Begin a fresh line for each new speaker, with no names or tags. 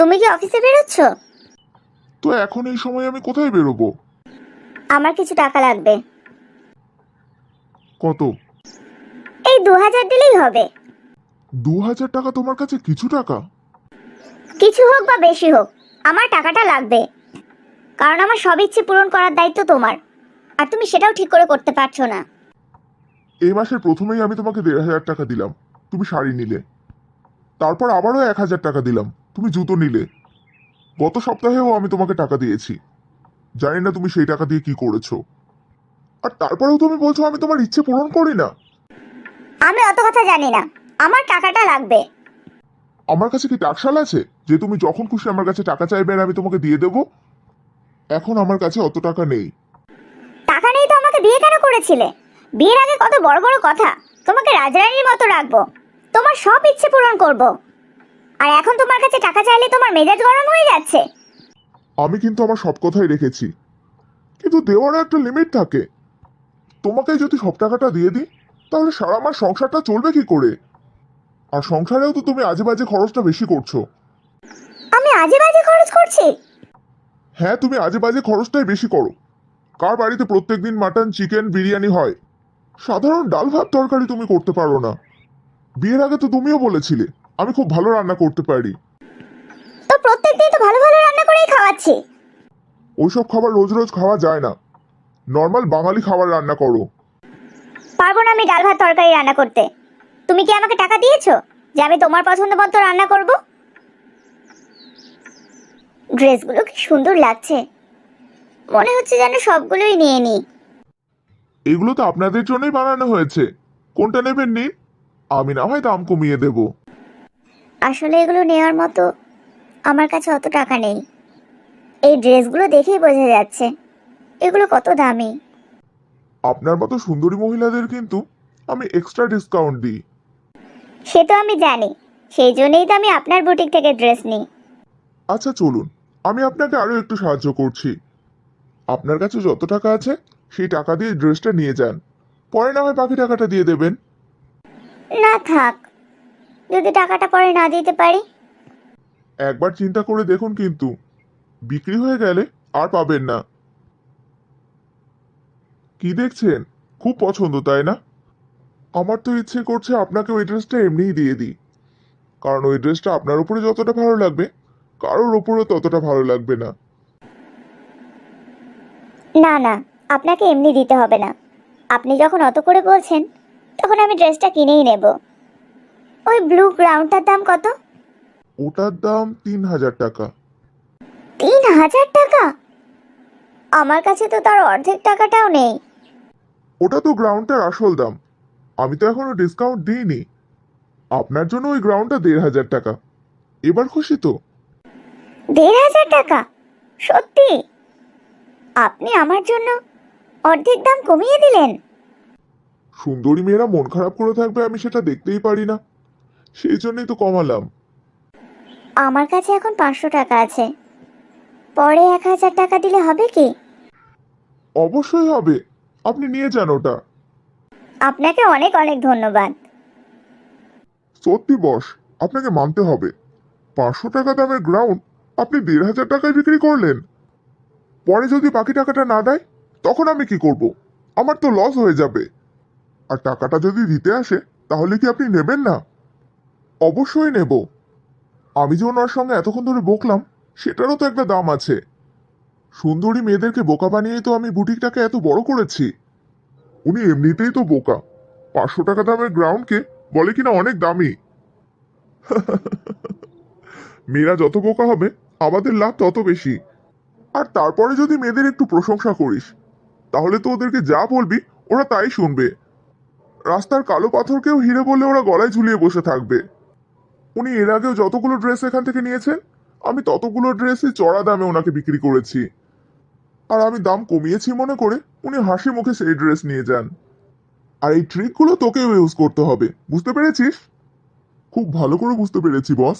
তুমি কি অফিসে বেরোচ্ছ?
তো এখন এই সময় আমি কোথায় বেরোবো?
আমার কিছু টাকা লাগবে।
কত?
এই দু হাজার দিলেই হবে।
দু হাজার টাকা তোমার কাছে কিছু টাকা?
কিছু হোক বা বেশি হোক আমার টাকাটা লাগবে। কারণ আমার সব ইচ্ছে পূরণ করার দায়িত্ব তোমার। আর তুমি সেটাও ঠিক করে করতে পারছ না।
এই মাসের প্রথমেই আমি তোমাকে দেড় হাজার টাকা দিলাম। তুমি শাড়ি নিলে। তারপর আবারও এক হাজার টাকা দিলাম। তুমি জুতো নিলে। গত সপ্তাহেও আমি তোমাকে টাকা দিয়েছি। জানি না তুমি সেই টাকা দিয়ে কি করেছ। আর তারপরেও তুমি বলছো আমি তোমার ইচ্ছে পূরণ করি না।
আমি অত কথা জানি না। আমার টাকাটা লাগবে।
আমার কাছে কি টাকশাল আছে? যে তুমি যখন খুশি আমার কাছে টাকা চাইবে আর আমি তোমাকে দিয়ে দেবো? এখন আমার কাছে অত টাকা নেই।
টাকা নেই তো আমাকে বিয়ে কেন করেছিলে? বিয়ের আগে কত বড় বড় কথা। তোমাকে রাজরানীর মতো রাখব। তোমার সব ইচ্ছে পূরণ করব। আর এখন তোমার কাছে টাকা চাইলে তোমার মেজাজ গরম হয়ে যাচ্ছে।
আমি কিন্তু আমার সব কথাই রেখেছি। কিন্তু দেওয়ারও একটা লিমিট থাকে। তোমাকে যদি সব টাকাটা দিয়ে দিই তাহলে সারা মাস সংসারটা চলবে কি করে? আর সংসারেও তো তুমি আজে বাজে খরচটা বেশি করছ।
আমি আজে বাজে খরচ করছি?
হ্যাঁ তুমি আজে বাজে খরচটাই বেশি করো। কার বাড়িতে প্রত্যেকদিন মাটন চিকেন বিরিয়ানি হয়? সাধারণ ডাল ভাত তরকারি তুমি করতে পারো না। বিয়ের আগে তো তুমিও বলেছিলে। আমি খুব ভালো রান্না করতে পারি।
তো প্রত্যেকদিন তো ভালো ভালো রান্না করেই খাওয়াচ্ছি।
ওইসব খাবার রোজ রোজ খাওয়া যায় না। নর্মাল বাঙালি খাবার রান্না করো।
পারব না আমি ডাল ভাত তরকারি রান্না করতে। তুমি কি আমাকে টাকা দিয়েছ যে আমি তোমার পছন্দ মতো রান্না করব? ড্রেসগুলো কি সুন্দর লাগছে। মনে হচ্ছে যেন সবগুলোই নিয়ে নিই।
এগুলো তো আপনাদের জন্যই বানানো হয়েছে। কোনটা নেবেন নিন আমি না হয় দাম কমিয়ে দেব।
আসলে এগুলো নেওয়ার মতো আমার কাছে অত টাকা নেই। এই ড্রেসগুলো দেখেই বোঝা যাচ্ছে। এগুলো কত দামি।
আপনার মতো সুন্দরী মহিলাদের কিন্তু আমি এক্সট্রা ডিসকাউন্ট দিই।
সে তো আমি জানি। সেই জন্যই তো আমি আপনার বুটিক থেকে ড্রেস নিই।
আচ্ছা চলুন। আমি আপনাকে আরও একটু সাহায্য করছি। আপনার কাছে যত টাকা আছে সেই টাকা দিয়ে ড্রেসটা নিয়ে যান। পরে না হয় বাকি টাকাটা দিয়ে দেবেন।
না থাক। যদি টাকাটা পরে না দিতে পারি?
একবার চিন্তা করে দেখুন কিন্তু। বিক্রি হয়ে গেলে আর পাবেন না। কি দেখছেন? খুব পছন্দ তাই না? আমার তো ইচ্ছে করছে আপনাকে ওই ড্রেসটা এমনিই দিয়ে দিই। কারণ ওই ড্রেসটা আপনার উপরে যতটা ভালো লাগবে কারোর উপরেও ততটা ভালো লাগবে না।
না না আপনাকে এমনি দিতে হবে না। আপনি যখন অত করে বলছেন তখন আমি ড্রেসটা কিনেই নেব। ওই ব্লু গ্রাউন্ডটার দাম কত?
ওটার দাম তিন হাজার টাকা।
তিন হাজার টাকা? আমার কাছে তো তার অর্ধেক টাকাটাও নেই।
ওটা তো গ্রাউন্ডটার আসল দাম। আমি তো এখনও ডিসকাউন্ট দিইনি। আপনার জন্য ওই গ্রাউন্ডটা দেড় হাজার টাকা। এবার খুশি তো?
দেড় হাজার টাকা? সত্যি? আপনি আমার জন্য অর্ধেক দাম কমিয়ে দিলেন।
সুন্দরী মেয়েরা মন খারাপ করে থাকবে আমি সেটা দেখতেই পারি না। সেই জন্যই তো কমালাম।
আমার কাছে এখন পাঁচশো টাকা আছে। পরে এক হাজার টাকা দিলে হবে কি?
অবশ্যই হবে। আপনি নিয়ে যান ওটা।
আপনাকে অনেক অনেক ধন্যবাদ।
সত্যি বস আপনাকে মানতে হবে। পাঁচশো টাকা দামের গ্রাউন্ড আপনি দেড় হাজার টাকায় বিক্রি করলেন। পরে যদি বাকি টাকাটা না দেয় তখন আমি কি করব? আমার তো লস হয়ে যাবে। আর টাকাটা যদি দিতে আসে তাহলে কি আপনি নেবেন না? অবশ্যই নেব। আমি যে ওনার সঙ্গে এতক্ষণ ধরে বকলাম, সেটারও তো একটা দাম আছে। সুন্দরী মেয়েদেরকে বোকা বানিয়েই তো আমি বুটিকটাকে এত বড় করেছি। উনি এমনিতেই তো বোকা। পাঁচশো টাকা দামের গ্রাউন্ডকে বলে কিনা অনেক দামি। মেয়েরা যত বোকা হবে, আমাদের লাভ তত বেশি। আর তারপরে যদি মেয়েদের একটু প্রশংসা করিস, তাহলে তো ওদেরকে যা বলবি, ওরা তাই শুনবে। রাস্তার কালো পাথরকেও হিরে বলে ওরা গলায় ঝুলিয়ে বসে থাকবে। উনি এর আগেও যতগুলো ড্রেস এখান থেকে নিয়েছেন, আমি ততগুলো ড্রেসই চড়া দামে ওনাকে বিক্রি করেছি। আর আমি দাম কমিয়েছি মনে করে উনি হাসি মুখে সেই ড্রেস নিয়ে যান। আর এই ট্রিকগুলো তোকেও ইউজ করতে হবে, বুঝতে পেরেছিস? খুব ভালো করে বুঝতে পেরেছি বস